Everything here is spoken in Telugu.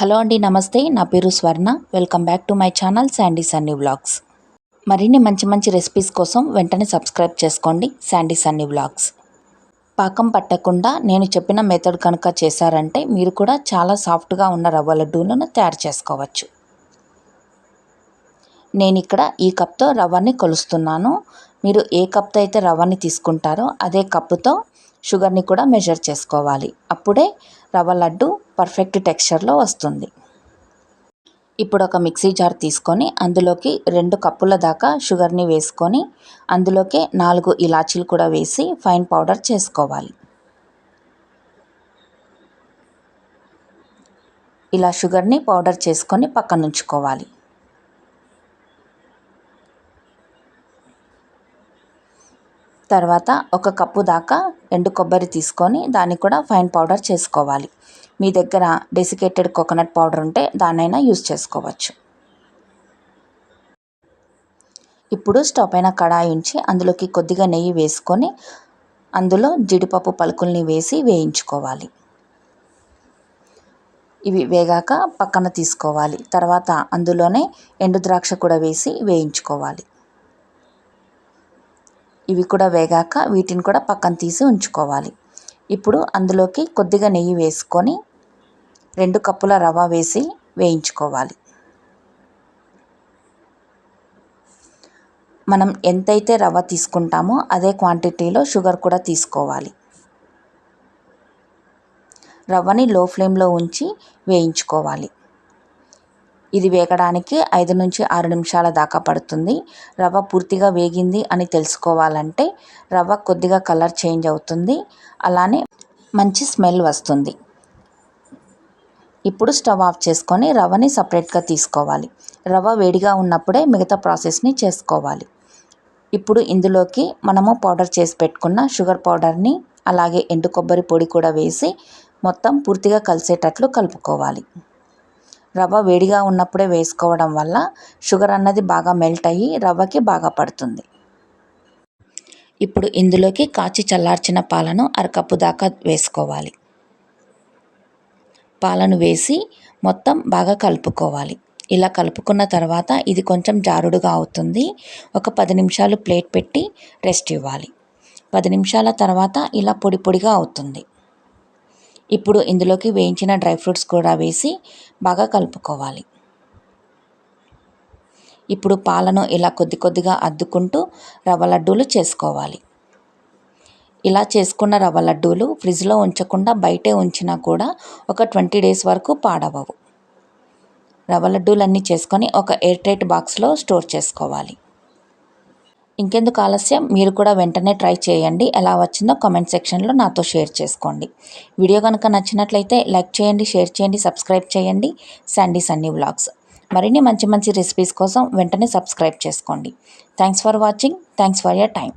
హలో అండి నమస్తే. నా పేరు Swarna. Welcome back to my channel Sandy Sunny vlogs. మరిన్ని మంచి మంచి రెసిపీస్ కోసం వెంటనే సబ్స్క్రైబ్ చేసుకోండి శాండీ సన్నీ వ్లాగ్స్. పాకం పట్టకుండా నేను చెప్పిన మెథడ్ కనుక చేశారంటే మీరు కూడా చాలా సాఫ్ట్గా ఉన్న రవ్వ లడ్డూలను తయారు చేసుకోవచ్చు. నేను ఇక్కడ ఈ కప్తో రవ్వని కొలుస్తున్నాను. మీరు ఏ కప్తో అయితే రవ్వని తీసుకుంటారో అదే కప్పుతో షుగర్ని కూడా మెజర్ చేసుకోవాలి. అప్పుడే రవ్వ లడ్డు పర్ఫెక్ట్ టెక్స్చర్లో వస్తుంది. ఇప్పుడు ఒక మిక్సీ జార్ తీసుకొని అందులోకి రెండు కప్పుల దాకా షుగర్ని వేసుకొని అందులోకి నాలుగు ఇలాచీలు కూడా వేసి ఫైన్ పౌడర్ చేసుకోవాలి. ఇలా షుగర్ని పౌడర్ చేసుకొని పక్కనుంచుకోవాలి. తర్వాత ఒక కప్పు దాకా ఎండు కొబ్బరి తీసుకొని దాన్ని కూడా ఫైన్ పౌడర్ చేసుకోవాలి. మీ దగ్గర డెసికేటెడ్ కోకోనట్ పౌడర్ ఉంటే దాన్నైనా యూస్ చేసుకోవచ్చు. ఇప్పుడు స్టవ్ పైన కడాయి ఉంచి అందులోకి కొద్దిగా నెయ్యి వేసుకొని అందులో జీడిపప్పు పలుకుల్ని వేసి వేయించుకోవాలి. ఇవి వేగాక పక్కన తీసుకోవాలి. తర్వాత అందులోనే ఎండు ద్రాక్ష కూడా వేసి వేయించుకోవాలి. ఇవి కూడా వేగాక వీటిని కూడా పక్కన తీసి ఉంచుకోవాలి. ఇప్పుడు అందులోకి కొద్దిగా నెయ్యి వేసుకొని రెండు కప్పుల రవ్వ వేసి వేయించుకోవాలి. మనం ఎంతైతే రవ్వ తీసుకుంటామో అదే క్వాంటిటీలో షుగర్ కూడా తీసుకోవాలి. రవ్వని లో ఫ్లేమ్లో ఉంచి వేయించుకోవాలి. ఇది వేగడానికి ఐదు నుంచి ఆరు నిమిషాల దాకా పడుతుంది. రవ్వ పూర్తిగా వేగింది అని తెలుసుకోవాలంటే రవ్వ కొద్దిగా కలర్ చేంజ్ అవుతుంది. అలానే మంచి స్మెల్ వస్తుంది. ఇప్పుడు స్టవ్ ఆఫ్ చేసుకొని రవ్వని సపరేట్గా తీసుకోవాలి. రవ్వ వేడిగా ఉన్నప్పుడే మిగతా ప్రాసెస్ని చేసుకోవాలి. ఇప్పుడు ఇందులోకి మనము పౌడర్ చేసి పెట్టుకున్న షుగర్ పౌడర్ని అలాగే ఎండు కొబ్బరి పొడి కూడా వేసి మొత్తం పూర్తిగా కలిసేటట్లు కలుపుకోవాలి. రవ్వ వేడిగా ఉన్నప్పుడే వేసుకోవడం వల్ల షుగర్ అన్నది బాగా మెల్ట్ అయ్యి రవ్వకి బాగా పడుతుంది. ఇప్పుడు ఇందులోకి కాచి చల్లార్చిన పాలను అరకప్పు దాకా వేసుకోవాలి. పాలను వేసి మొత్తం బాగా కలుపుకోవాలి. ఇలా కలుపుకున్న తర్వాత ఇది కొంచెం జారుడుగా అవుతుంది. ఒక పది నిమిషాలు ప్లేట్ పెట్టి రెస్ట్ ఇవ్వాలి. పది నిమిషాల తర్వాత ఇలా పొడి పొడిగా అవుతుంది. ఇప్పుడు ఇందులోకి వేయించిన డ్రై ఫ్రూట్స్ కూడా వేసి బాగా కలుపుకోవాలి. ఇప్పుడు పాలను ఇలా కొద్ది కొద్దిగా అద్దుకుంటూ రవ్వ లడ్డూలు చేసుకోవాలి. ఇలా చేసుకున్న రవ్వ లడ్డూలు ఫ్రిడ్జ్లో ఉంచకుండా బయటే ఉంచినా కూడా ఒక ట్వంటీ డేస్ వరకు పాడవవు. రవ్వ లడ్డూలన్నీ చేసుకొని ఒక ఎయిర్ టైట్ బాక్స్లో స్టోర్ చేసుకోవాలి. ఇంకెందుకు ఆలస్యం? మీరు కూడా వెంటనే ట్రై చేయండి. ఎలా వచ్చిందో కామెంట్ సెక్షన్లో నాతో షేర్ చేసుకోండి. వీడియో కనుక నచ్చినట్లయితే లైక్ చేయండి షేర్ చేయండి సబ్స్క్రైబ్ చేయండి. సండీ సన్నీ వ్లాగ్స్. మరిన్ని మంచి మంచి రెసిపీస్ కోసం వెంటనే సబ్స్క్రైబ్ చేసుకోండి. Thanks for watching. Thanks for your time.